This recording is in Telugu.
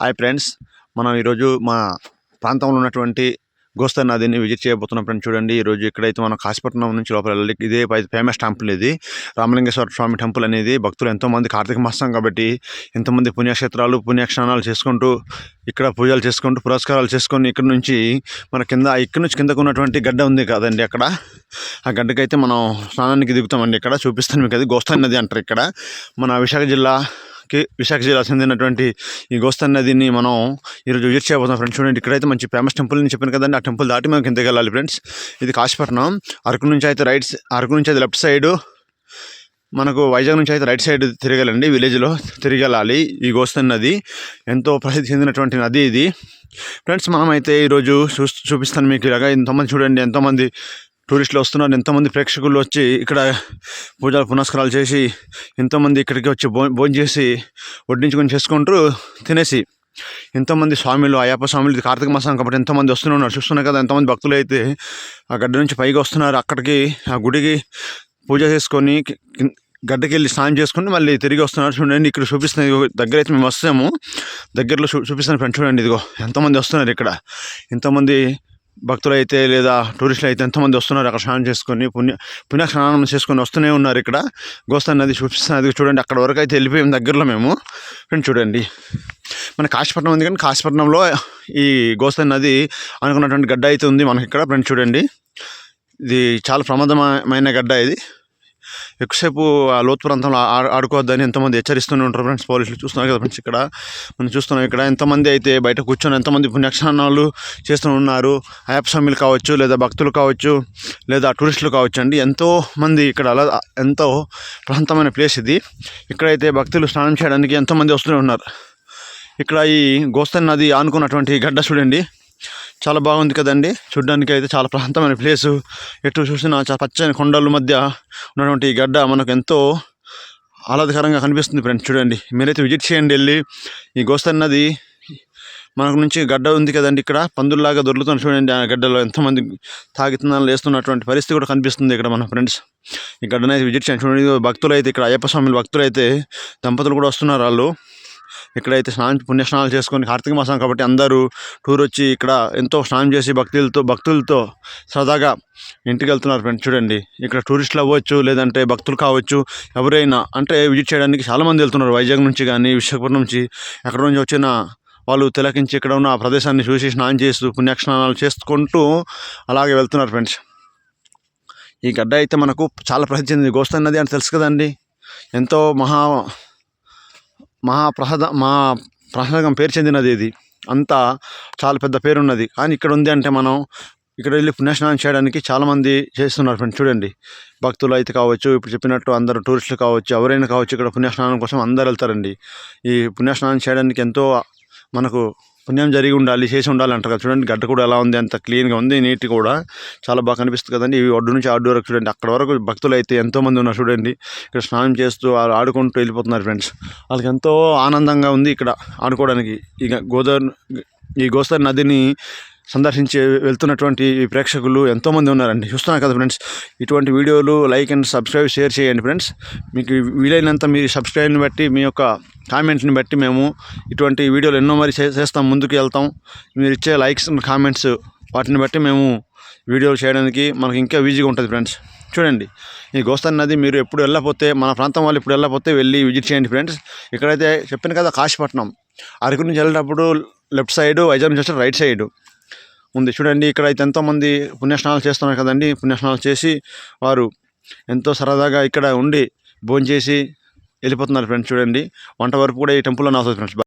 హాయ్ ఫ్రెండ్స్ మనం ఈరోజు మా ప్రాంతంలో ఉన్నటువంటి గోస్తా నదిని విజిట్ చేయబోతున్నాం ఫ్రెండ్స్. చూడండి ఈరోజు ఇక్కడైతే మనం కాశీపట్నం నుంచి లోపల వెళ్ళి ఇదే ఫేమస్ టెంపుల్ ఇది. రామలింగేశ్వర స్వామి టెంపుల్ అనేది భక్తులు ఎంతోమంది కార్తీక మాసం కాబట్టి ఎంతోమంది పుణ్యక్షేత్రాలు పుణ్యక్షణాలు చేసుకుంటూ ఇక్కడ పూజలు చేసుకుంటూ పురస్కారాలు చేసుకొని ఇక్కడ నుంచి మన కింద ఇక్కడ నుంచి కిందకు ఉన్నటువంటి గడ్డ ఉంది కదండి అక్కడ. ఆ గడ్డకైతే మనం స్నానానికి దిగుతామండి ఇక్కడ. చూపిస్తాను మీకు అది గోస్తా నది అంటారు ఇక్కడ. మన విశాఖ జిల్లా విశాఖ జిల్లా చెందినటువంటి ఈ గోస్తా నదిని మనం ఈరోజు విజిట్ చేయబోతున్నాం ఫ్రెండ్స్. చూడండి ఇక్కడైతే మంచి ఫేమస్ టెంపుల్ అని చెప్పాను కదండి. ఆ టెంపుల్ దాటి మనం కిందకి వెళ్ళాలి ఫ్రెండ్స్. ఇది కాశీపట్నం. అరకు నుంచి అయితే రైట్ అరకు నుంచి అయితే లెఫ్ట్ సైడ్. మనకు వైజాగ్ నుంచి అయితే రైట్ సైడ్ తిరగాలండి విలేజ్లో తిరిగి వెళ్ళాలి ఈ గోస్తా నది. ఎంతో ప్రసిద్ధి చెందినటువంటి నది ఇది. ఫ్రెండ్స్ మనం అయితే ఈరోజు చూ చూపిస్తాను మీకు ఇలాగా. ఎంతోమంది చూడండి ఎంతోమంది టూరిస్టులు వస్తున్నారు. ఎంతోమంది ప్రేక్షకులు వచ్చి ఇక్కడ పూజలు పునస్కారాలు చేసి ఎంతోమంది ఇక్కడికి వచ్చి భో భోజనం చేసి వడ్డించుకొని చేసుకుంటూ తినేసి ఎంతోమంది స్వామిలు అయ్యప్ప స్వామిలు ఇది కార్తీక మాసం కాబట్టి ఎంతోమంది వస్తున్నారు. చూస్తున్నారు కదా ఎంతోమంది భక్తులు అయితే ఆ గడ్డ నుంచి పైకి వస్తున్నారు. అక్కడికి ఆ గుడికి పూజ చేసుకొని గడ్డకి వెళ్ళి స్నానం చేసుకుని మళ్ళీ తిరిగి వస్తున్నారు. చూడండి ఇక్కడ చూపిస్తున్నాయి దగ్గర అయితే మేము వస్తాము. దగ్గరలో చూ చూపిస్తాను ఫ్రెండ్స్ చూడండి ఇదిగో ఎంతోమంది వస్తున్నారు ఇక్కడ. ఎంతోమంది భక్తులు అయితే లేదా టూరిస్టులు అయితే ఎంతమంది వస్తున్నారు అక్కడ స్నానం చేసుకొని పుణ్య పుణ్య స్నానం చేసుకొని వస్తూనే ఉన్నారు ఇక్కడ. గోస్తా నది చూపిస్తున్నది చూడండి అక్కడ వరకు అయితే వెళ్ళిపోయాం దగ్గరలో మేము. ఫ్రెండ్ చూడండి. మన కాశీపట్నం ఉంది కానీ కాశీపట్నంలో ఈ గోస్తా నది అనుకున్నటువంటి గడ్డ అయితే ఉంది మనకి ఇక్కడ. ఫ్రెండ్ చూడండి. ఇది చాలా ప్రమాదమైన గడ్డ ఇది. ఎక్కువసేపు ఆ లోతు ప్రాంతంలో ఆ- ఆడుకోవద్దని ఎంతమంది హెచ్చరిస్తూనే ఉంటారు ఫ్రెండ్స్. పోలీసులు చూస్తున్నారు కదా ఫ్రెండ్స్ ఇక్కడ. మనం చూస్తున్నాం ఇక్కడ ఎంతమంది అయితే బయట కూర్చొని ఎంతమంది పుణ్యక్షణాలు చేస్తూ ఉన్నారు. యాప్ స్వామిలు కావచ్చు లేదా భక్తులు కావచ్చు లేదా టూరిస్టులు కావచ్చు అండి. ఎంతో మంది ఇక్కడ అలా ఎంతో ప్రశాంతమైన ప్లేస్ ఇది. ఇక్కడైతే భక్తులు స్నానం చేయడానికి ఎంతోమంది వస్తూనే ఉన్నారు. ఇక్కడ ఈ గోస్తన్ నది ఆనుకున్నటువంటి గడ్డ చూడండి. చాలా బాగుంది కదండి. చూడడానికి అయితే చాలా ప్రాంతమైన ప్లేసు. ఎటు చూసినా చాలా పచ్చని కొండల మధ్య ఉన్నటువంటి ఈ గడ్డ మనకు ఎంతో ఆహ్లాదకరంగా కనిపిస్తుంది ఫ్రెండ్స్. చూడండి మీరైతే విజిట్ చేయండి వెళ్ళి. ఈ గోస్తన్ నది మనకు నుంచి గడ్డ ఉంది కదండి ఇక్కడ. పందుల్లాగా దొరుకుతున్న చూడండి ఆ గడ్డలో ఎంతమంది తాగుతున్నారు లేస్తున్నటువంటి పరిస్థితి కూడా కనిపిస్తుంది ఇక్కడ మన ఫ్రెండ్స్. ఈ గడ్డనైతే విజిట్ చేయండి. చూడండి భక్తులు అయితే ఇక్కడ అయ్యప్ప స్వామి భక్తులు అయితే దంపతులు కూడా వస్తున్నారు వాళ్ళు. ఇక్కడైతే స్నానం పుణ్యస్నానాలు చేసుకొని కార్తీక మాసం కాబట్టి అందరూ టూర్ వచ్చి ఇక్కడ ఎంతో స్నానం చేసి భక్తులతో భక్తులతో సరదాగా ఇంటికి వెళ్తున్నారు ఫ్రెండ్స్ చూడండి ఇక్కడ టూరిస్టులు అవ్వచ్చు లేదంటే భక్తులు కావచ్చు ఎవరైనా అంటే విజిట్ చేయడానికి చాలామంది వెళ్తున్నారు. వైజాగ్ నుంచి కానీ విశాఖపట్నం నుంచి. ఎక్కడ నుంచి వచ్చిన వాళ్ళు తిలకించి ఇక్కడ ఉన్న ఆ ప్రదేశాన్ని చూసి స్నానం చేస్తూ పుణ్యస్నానాలు చేసుకుంటూ అలాగే వెళ్తున్నారు ఫ్రెండ్స్ ఈ గడ్డ అయితే మనకు చాలా ప్రసిద్ధి చెందింది. నది అని తెలుసు కదండి. ఎంతో మహా మహాప్రహద మా ప్రసాదం పేరు చెందినది ఇది. అంతా చాలా పెద్ద పేరు ఉన్నది కానీ ఇక్కడ ఉంది అంటే మనం ఇక్కడ వెళ్ళి పుణ్యస్నానం చేయడానికి చాలామంది చేస్తున్నారు ఫ్రెండ్స్ చూడండి. భక్తులు అయితే కావచ్చు ఇప్పుడు చెప్పినట్టు అందరూ టూరిస్టులు కావచ్చు ఎవరైనా కావచ్చు ఇక్కడ పుణ్యస్నానం కోసం అందరు వెళ్తారండి. ఈ పుణ్యస్నానం చేయడానికి ఎంతో మనకు పుణ్యం జరిగి ఉండాలి చేసి ఉండాలి అంటారు కదా. చూడండి గడ్డ కూడా ఎలా ఉంది అంత క్లీన్గా ఉంది నీట్ కూడా. చాలా బాగా కనిపిస్తుంది కదండి. ఇవి ఒడ్డు నుంచి ఆడు వరకు చూడండి. అక్కడ వరకు భక్తులు అయితే ఎంతోమంది ఉన్నారు చూడండి. ఇక్కడ స్నానం చేస్తూ ఆడుకుంటూ వెళ్ళిపోతున్నారు ఫ్రెండ్స్. వాళ్ళకి ఎంతో ఆనందంగా ఉంది ఇక్కడ ఆడుకోవడానికి. ఇక గోదావరి ఈ గోదావరి నదిని సందర్శించి వెళ్తున్నటువంటి ప్రేక్షకులు ఎంతోమంది ఉన్నారండి. చూస్తున్నారు కదా ఫ్రెండ్స్ ఇటువంటి వీడియోలు లైక్ అండ్ సబ్స్క్రైబ్ షేర్ చేయండి ఫ్రెండ్స్. మీకు వీలైనంత మీ సబ్స్క్రైబ్ని బట్టి మీ యొక్క కామెంట్ని బట్టి మేము ఇటువంటి వీడియోలు ఎన్నో మరి చేస్తాం ముందుకు వెళ్తాం. మీరు ఇచ్చే లైక్స్ కామెంట్స్ వాటిని బట్టి మేము వీడియోలు చేయడానికి మనకి ఇంకా ఈజీగా ఉంటుంది ఫ్రెండ్స్. చూడండి ఈ గోస్తాన్ నది మీరు ఎప్పుడు వెళ్ళకపోతే మన ప్రాంతం వాళ్ళు ఇప్పుడు వెళ్ళకపోతే వెళ్ళి విజిట్ చేయండి ఫ్రెండ్స్. ఇక్కడైతే చెప్పాను కదా కాశీపట్నం. అరకు నుంచి వెళ్ళేటప్పుడు లెఫ్ట్ సైడ్ వైజాగ్ నుంచి వచ్చి రైట్ సైడ్. ఉంది. చూడండి ఇక్కడ అయితే ఎంతోమంది పుణ్యస్నానాలు చేస్తున్నారు కదండి. పుణ్యస్నానాలు చేసి వారు ఎంతో సరదాగా ఇక్కడ ఉండి భోంచేసి వెళ్ళిపోతున్నారు ఫ్రెండ్స్ చూడండి. వంట వరకు కూడా ఈ టెంపుల్లోనే అవుతుంది ఫ్రెండ్స్